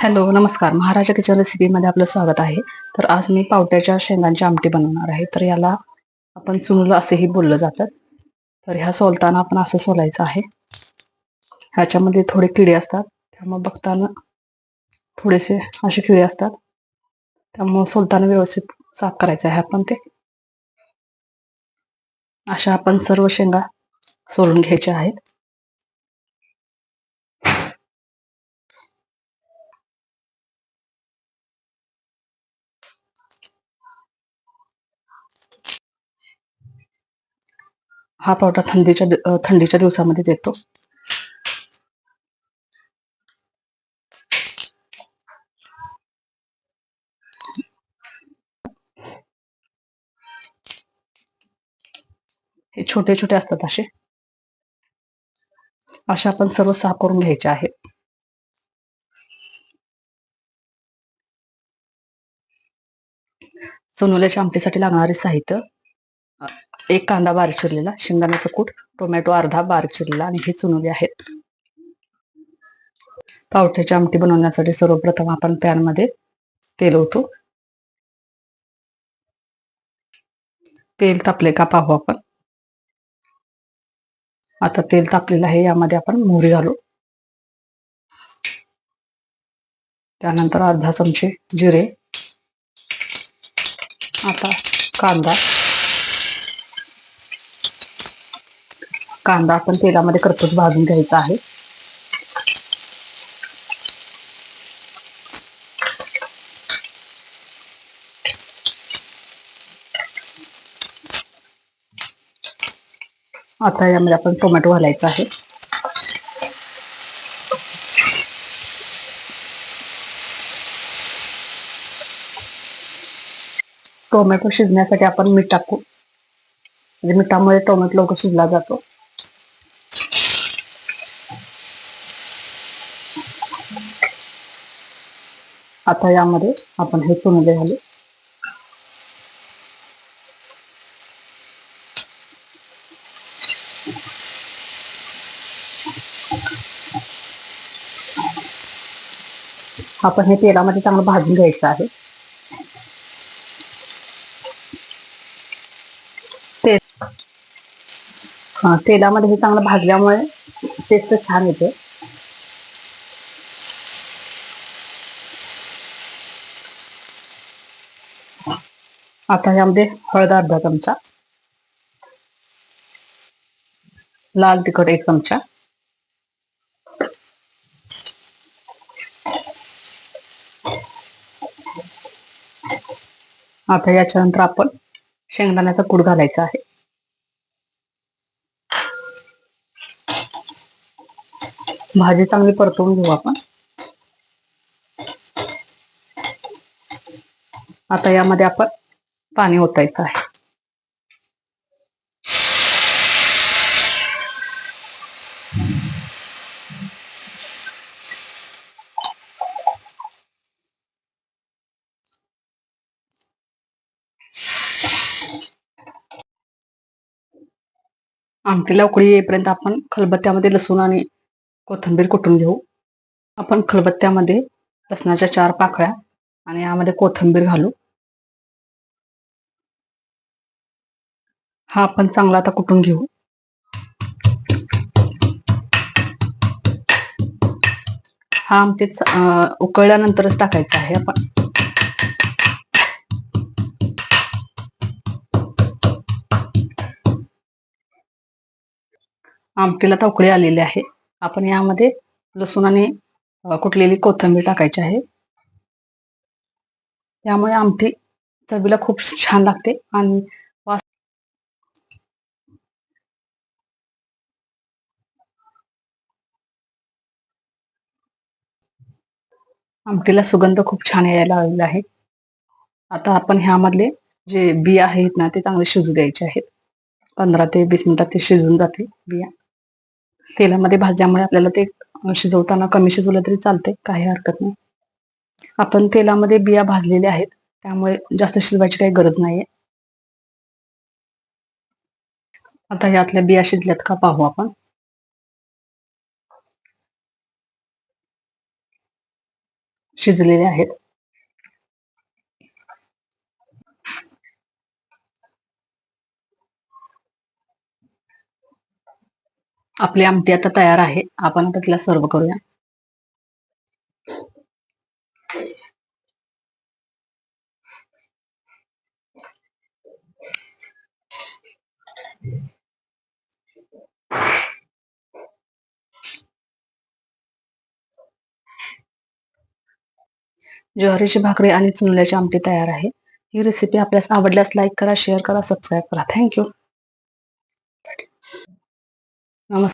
Hello नमस्कार. महाराजा kitchen रेसिपीमध्ये आपलं स्वागत आहे. तर आज मी पावट्याच्या शेंगांची आमटी बनवणार आहे. तर याला आपण चुनलं असेही बोललं जातं. तर ह्या सोलताना आपण असं सोलायचं आहे. ह्याच्यामध्ये थोडे किडे असतात. त्यामुळे बघताना थोडेसे असे किडे असतात. त्यामुळं सोलताना व्यवस्थित साफ करायचं आहे आपण ते. अशा आपण सर्व शेंगा सोलून घ्यायच्या आहेत. हा पावडर थंडीच्या थंडीच्या दिवसामध्ये देतो. हे छोटे छोटे असतात असे. असे आपण सर्व साफ करून घ्यायचे आहेत सोनवल्याच्या आमटीसाठी लागणारे साहित्य एक कांदा बारीक चिरलेला शेंगदाण्याचं कूट टोमॅटो अर्धा बारीक चिरलेला आणि हे चुनवले आहेत. पावट्याची आमटी बनवण्यासाठी सर्वप्रथम आपण पॅनमध्ये तेल ओतो. तेल तापले का पाहू आपण. आता तेल तापलेलं आहे यामध्ये आपण मोहरी घालू. त्यानंतर अर्धा चमचे जिरे. आता कांदा. कांदा आपण तेलामध्ये करपूस भाजून घ्यायचा आहे. आता यामध्ये आपण टोमॅटो घालायचा आहे. टोमॅटो शिजण्यासाठी आपण मीठ टाकू म्हणजे मिठामुळे टोमॅटो लवकर शिजला जातो. आता यामध्ये आपण हे चुनले घालू आपण हे तेलामध्ये चांगलं भाजून घ्यायचं आहे. हा, तेलामध्ये हे चांगलं भाजल्यामुळे टेस्ट छान येते. आता यामध्ये हळद अर्धा चमचा. लाल तिखट एक चमचा. आता याच्यानंतर आपण शेंगदाण्याचा कूड घालायचा आहे. भाजी चांगली परतवून घेऊ आपण. आता यामध्ये आपण पाणी ओतायचं आहे. आमटीला उकळी येईपर्यंत आपण खलबत्त्यामध्ये लसूण आणि कोथिंबीर कुटून घेऊ. आपण खलबत्त्यामध्ये लसणाच्या चार पाकळ्या आणि यामध्ये कोथिंबीर घालू. हा आपण चांगला आता कुटून घेऊ? हा आमचे उकळल्यानंतरच टाकायचा आहे आपण. आमटीला तर उकळी आलेली आहे. आपण यामध्ये लसूण आणि कुटलेली कोथिंबीर टाकायची आहे. त्यामुळे आमटी चवीला खूप छान लागते आणि वास आमटीला सुगंध खूप छान यायला लागलेला आहे. आता आपण ह्यामधले जे बिया आहेत ना ते चांगले शिजू द्यायचे आहेत. पंधरा ते वीस मिनिटात ते शिजून जाते बिया. तेलामध्ये भाजल्यामुळे आपल्याला ते शिजवताना कमी शिजवलं तरी चालते काही हरकत नाही. आपण तेलामध्ये बिया भाजलेल्या आहेत त्यामुळे जास्त शिजवायची काही गरज नाहीये. आता यातल्या बिया शिजल्यात का पाहू आपण. शिजलेले आहेत. आपली आमटी आता तयार आहे. आपण आता तिला सर्व करूया. ज्वारीची भाकरी आणि चुनल्याची आमटी तयार आहे. ही रेसिपी आपल्यास आवडल्यास लाईक करा शेअर करा सबस्क्राईब करा. थँक्यू नमस्कार